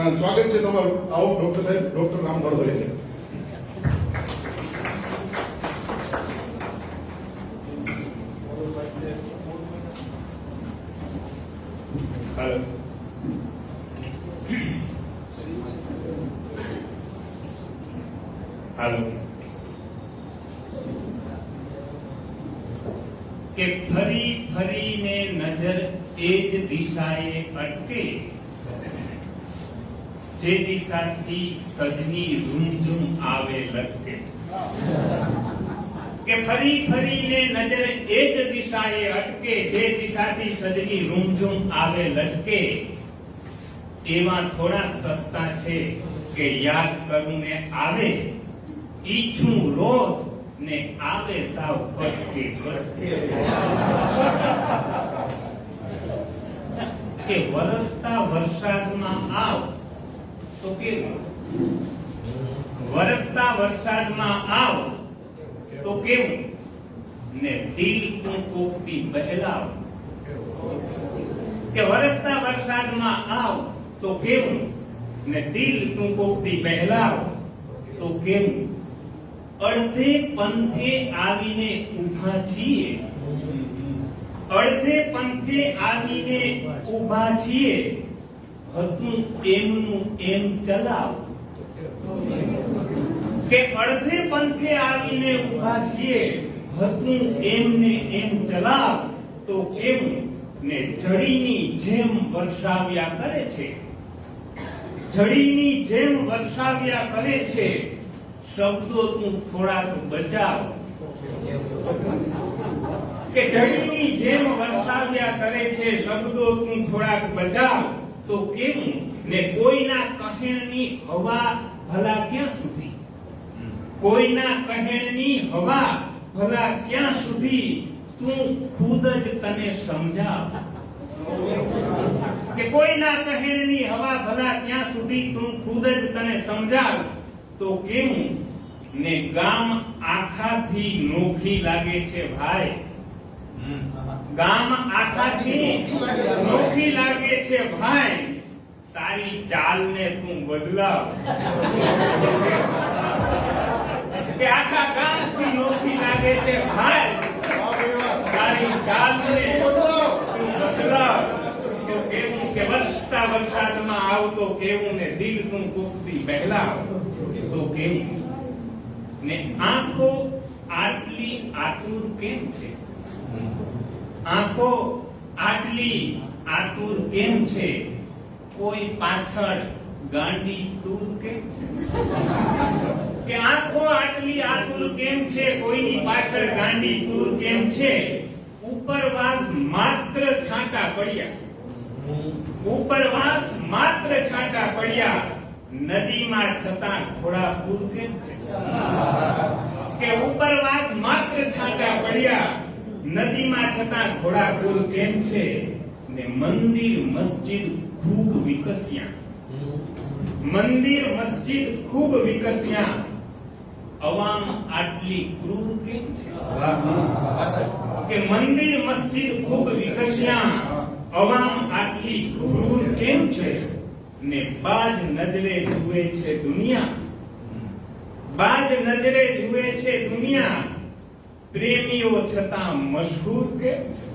અ, સ્વાગત છે તમારું આવો ડોક્ટર સાહેબ ડોક્ટર રામ ભરદોઈ છે હાલો હાલો કે ફરી ફરીને નજર એ જ દિશાએ અટકે જે દિશાથી સજની રૂમઝૂમ આવે લટકે. કે ફરી ફરીને નજર એ જ દિશાએ અટકે, જે દિશાથી સજની રૂમઝૂમ આવે લટકે. એમાં થોડા સસ્તા છે કે યાદ કરું ને આવે, ઈચ્છું રોજ ને આવે સાવ પસકે કે વરસતા વરસાદમાં આવ તો કેવું વરસતા વરસાદમાં આવ તો કેવું? ને દિલ તું કોકતી બહેલાવ. કે વરસતા વરસાદમાં આવ તો કેવું? ને દિલ તું કોકતી બહેલાવ તો કેવું? અડધે પંથે આવીને ઊભા છીએ. અડધે પંથે આવીને ઊભા છીએ. હતું એમનું એમ ચલાવ. કે અડધે પંથે આવીને ઊભા છીએ, હતું એમને એમ ચલાવ. તો એમ ને જડીની જેમ વર્ષાવ્યા કરે છે? જડીની જેમ વર્ષાવ્યા કરે છે? શબ્દો તું થોડાક બચાવ. કે જડીની જેમ વર્ષાવ્યા કરે છે, શબ્દો તું થોડાક બચાવ. તો કેવું ને કોઈના કહેણની હવા ભલા ક્યાં સુધી? કોઈના કહેણની હવા ભલા ક્યાં સુધી? તું ખુદ જ તને સમજાવ. કે કોઈના કહેણની હવા ભલા ક્યાં સુધી તું ખુદ જ તને સમજાવ? તો કેવું ને ગામ આખાથી નોખી લાગે છે ભાઈ? ગામ આખાથી નોખી લાગે છે ભાઈ? તારી ચાલને તું બદલાવ કે આખા ગામથી નોખી લાગે છે, ભાઈ. તારી ચાલને. તું બદલાવ કેવું કે વરસતા વરસાદમાં આવતો કેવું ને દિલ તું કૂકતી પહેલા તો કેવું ને આંખો આટલી આતુર કેમ છે આંખો આટલી આતુર કેમ છે કોઈ પાછળ ગાંડી દૂર કેમ છે? કે આંખો આટલી આતુર કેમ છે? કોઈની પાછળ ગાંડી દૂર કેમ છે? ઉપરવાસ માત્ર છાંટા પડ્યા. ઉપરવાસ માત્ર છાંટા પડ્યા. નદીમાં છતાં ઘોડાપુર કેમ છે? કે ઉપરવાસ માત્ર છાંટા પડ્યા. નદીમાં છતાં ઘોડાપુર કેમ છે? ને મંદિર, મસ્જિદ ખૂબ વિકસ્યા મંદિર મસ્જિદ ખૂબ વિકસ્યા અવામ આટલી ક્રૂર કેમ છે કે મંદિર મસ્જિદ ખૂબ વિકસ્યા અવામ આટલી ક્રૂર કેમ છે ને બાજ નજરે જુએ છે દુનિયા બાજ નજરે જુએ છે દુનિયા પ્રેમીઓ છતાં મશહૂર કેમ છે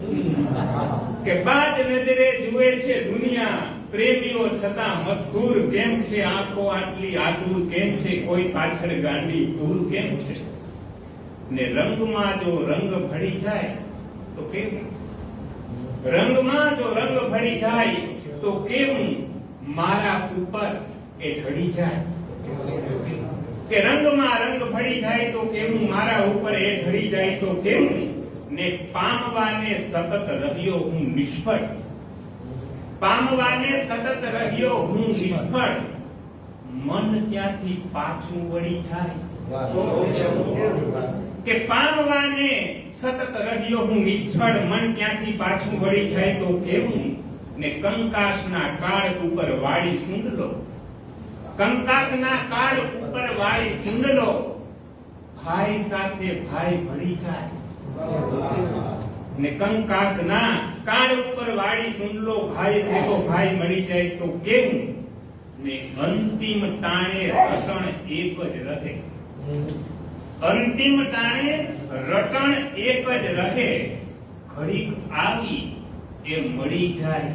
કે બાજ નજરે જુએ છે દુનિયા પ્રેમીઓ છતાં મશહૂર કેમ છે? આંખો આટલી આતુર કેમ છે? કોઈ પાછળ ગાંડી દૂર કેમ છે? ને રંગમાં જો રંગ ભળી જાય, તો કેવું? રંગમાં જો રંગ ભળી જાય, તો કેમ મારા ઉપર એ ઢળી જાય. કે રંગમાં રંગ ભળી જાય, તો કેવું? મારા ઉપર એ ઢળી જાય, તો કેવું? ને પામવાને સતત રહ્યો હું નિષ્ફળ. પામવાને સતત રહ્યો હું નિષ્ફળ. મન ક્યાંથી પાછું વળી જાય. કે પામવાને સતત રહ્યો હું નિષ્ફળ મન ક્યાંથી પાછું વળી જાય તો કેવું? ને કંકાસના કાળ ઉપર વાળી સુંડલો કંકાસના કાળ ઉપર વાળી સુંડલો ભાઈ સાથે ભાઈ ભળી જાય. ને કંકાસના કાળ ઉપર વાળી સુંડલો ભાઈ ભેગો ભાઈ મળી જાય તો કેવું? ને અંતિમ ટાણે રટણ એક જ રહે. અંતિમ ટાણે રટણ એક જ રહે. ઘડીક આવી એ મળી જાય.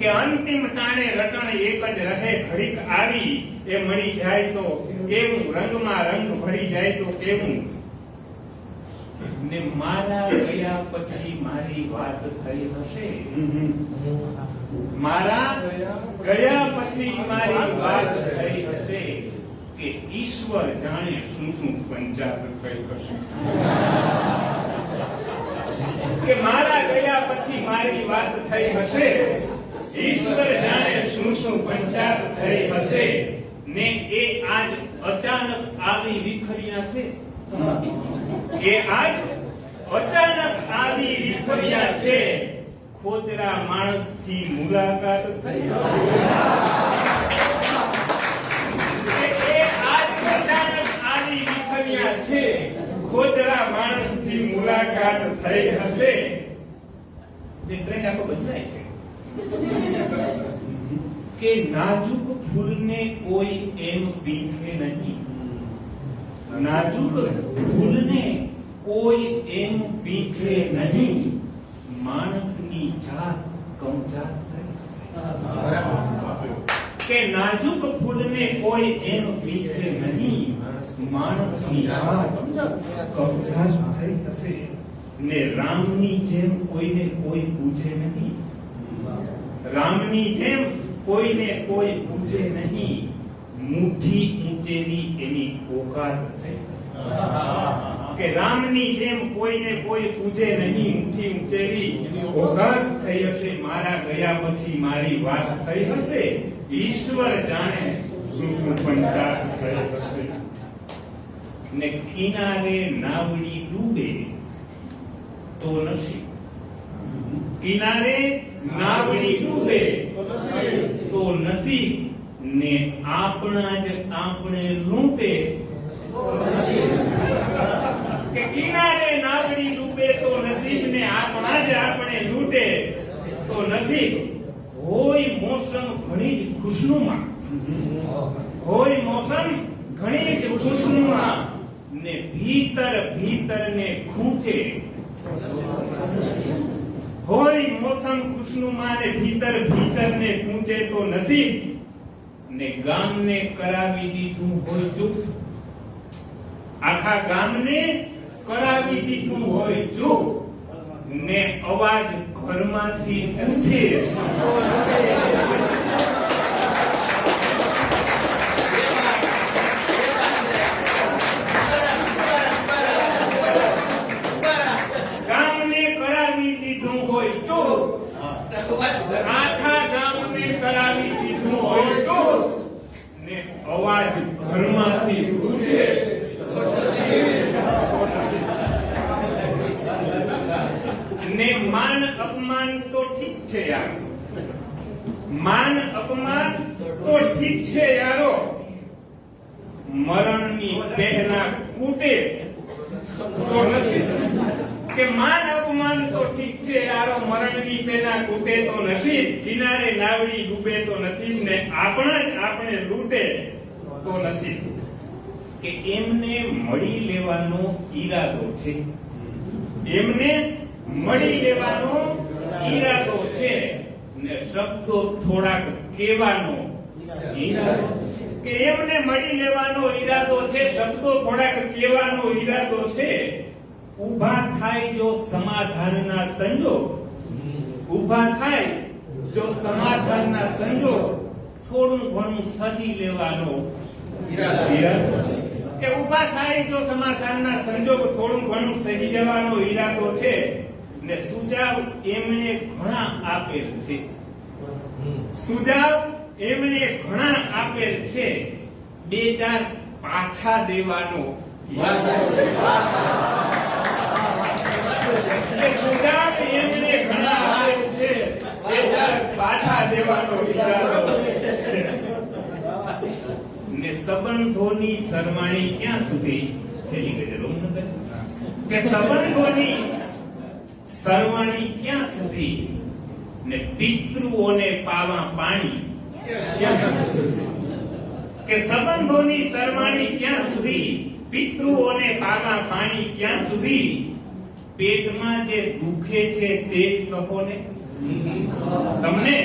કે અંતિમ ટાણે રટણ એક જ રહે, ઘડીક આવી એ મળી જાય તો કેવું? રંગમાં રંગ ભરી જાય તો કેવું? ને મારા ગયા પછી મારી વાત થઈ હશે? મારા ગયા પછી મારી વાત થઈ હશે કે ઈશ્વર જાણે શું શું પંચાત થઈ હશે? કે મારા ગયા પછી મારી વાત થઈ હશે? ઈશ્વર જાણે શું શું પંચાત થઈ હશે? ને એ આજ અચાનક આવી વિખર્યા છે? એ આજ અચાનક આવી વિખર્યા છે. ખોચરા માણસથી મુલાકાત થઈ. હશે છે. માણસથી મુલાકાત થઈ આખો બદલાય છે. કે નાજુક ફૂલને કોઈ એમ પીંખે નહીં. નાજુક ફૂલને કોઈ એમ પીંખે નહીં માણસની જાત કમજાત થઈ હશે. કે નાજુક ફૂલને કોઈ એમ પીંખે નહીં માણસની જાત કમજાત થઈ હશે ને રામની જેમ કોઈને કોઈ પૂછે નહીં રામની જેમ કોઈને કોઈ પૂછે નહીં મુઠ્ઠી ઊંચેરી એની ઓકાત થઈ. કે રામની જેમ કોઈને કોઈ પૂજે નહીં મુઠ્ઠી ઊંચેરી ઓકાત થઈ હશે, મારા ગયા પછી મારી વાત થઈ હશે. ઈશ્વર જાણે શું પંચાત થઈ હશે. ને કિનારે નાવડી ડૂબે તો નથી કિનારે નાવડી ડૂબે તો નસીબ. ને આપણા જ આપણે લૂંટે. કે કિનારે નાગડી ડૂબે તો નસીબ ને આપણા જ આપણે લૂંટે. તો નસીબ હોય મોસમ ઘણી જ ખુશનુમા. હોય મોસમ ઘણી જ ખુશનુમા ને ભીતર ભીતર ને ખૂંચે. હોય મોસમ ખુશનુમા ને ભીતર ભીતર ને ખૂંચે તો નસીબ ને ગામને કરાવી દીધું હોય ચૂપ આખા ગામને કરાવી દીધું હોય ચૂપ ને અવાજ ઘરમાંથી પૂછે ગામને કરાવી દીધું હોય ચૂપ આખા ગામને કરાવી દીધું હોય તો ને અવાજ ઘરમાંથી ઉઠે. ને માન અપમાન તો ઠીક છે યાર. માન અપમાન તો ઠીક છે યારો. મરણની પહેલા કૂટે તો નથી. કે માન અપમાન તો ઠીક છે યારો. મરણની પહેલા કૂટે તો નસીબ કિનારે નાવડી ડૂબે તો નસીબ ને આપણા જ આપણે લૂંટે. તો નસીબ કે એમને મળી લેવાનો ઈરાદો છે. એમને મળી લેવાનો ઈરાદો છે ને શબ્દો થોડાક કહેવાનો ઈરાદો કે એમને મળી લેવાનો ઈરાદો છે, શબ્દો થોડાક કહેવાનો ઈરાદો છે, ઊભા થાય જો સમાધાનના સંજોગ. ઊભા થાય જો સમાધાનના સંજોગ. થોડું ઘણું સહી લેવાનો કે ઊભા થાય જો સમાધાનના સંજોગ થોડું ઘણું સહી જવાનો ઈરાદો છે ને સુજાવ એમણે ઘણા આપેલ છે. સુજાવ એમણે ઘણા આપેલ છે. બે ચાર પાછા દેવાનો સુજાવ એમણે ઘણા આપેલ છે. બે ચાર પાછા દેવાનો ઈરાદો છે ને સંબંધોની સરવાણી ક્યાં સુધી? છેલ્લી ગઝલો કે સંબંધોની સરવાણી ક્યાં સુધી? ને પિતૃઓને પાવા પાણી કે સંબંધોની શરમાણી ક્યાં સુધી? પિતૃઓને પાવા પાણી ક્યાં સુધી? પેટમાં જે દુખે છે તે જ કહો ને તમને?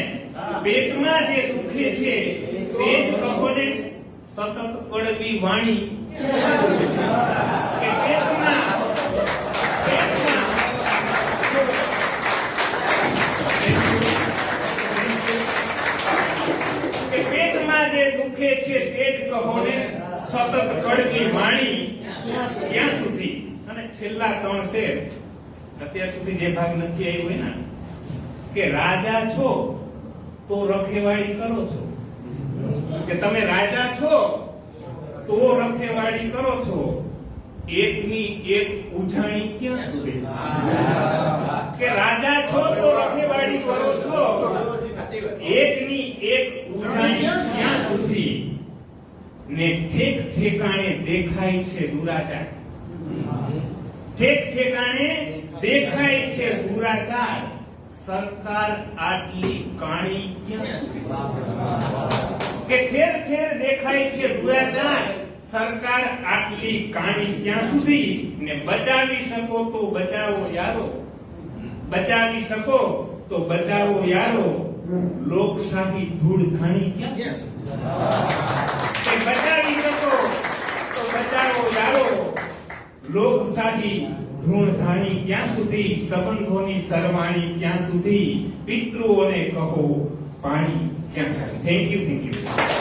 પેટમાં જે દુખે છે તે જ કહો ને સતત કડવી વાણી. દુખે છે તે જ કહોને સતત કડવી વાણી. ક્યાં સુધી. અને છેલ્લા ત્રણ શેર. અત્યાર સુધી જે ભાગ નથી આવ્યો ને કે રાજા છો તો રખેવાળી કરો છો. કે તમે રાજા છો, તો રખેવાળી કરો છો. એકની એક ઉજાણી ક્યાં સુધી કે રાજા છો, તો રખેવાળી કરો છો. એકની એક ઉજાણી ક્યાં સુધી? ને ઠેક ઠેકાણે દેખાય છે દુરાચાર. ઠેક ઠેકાણે દેખાય છે દુરાચાર. સરકાર આટલી કાણી કે ઠેર ઠેર દેખાય છે દુરાચાર સરકાર આટલી કાણી ક્યાં સુધી? ને બચાવી શકો તો બચાવો યારો. બચાવી શકો તો બચાવો યારો. લોકશાહી ધૂળ ખાણી ક્યાં બચાવી શકો તો બચાવો યારો. લોકશાહી ધૂળ ધાણી ક્યાં સુધી, સંબંધોની સરવાણી ક્યાં સુધી, પિતૃઓને કહો, પાણી ક્યાં થેન્ક યુ થેન્ક યુ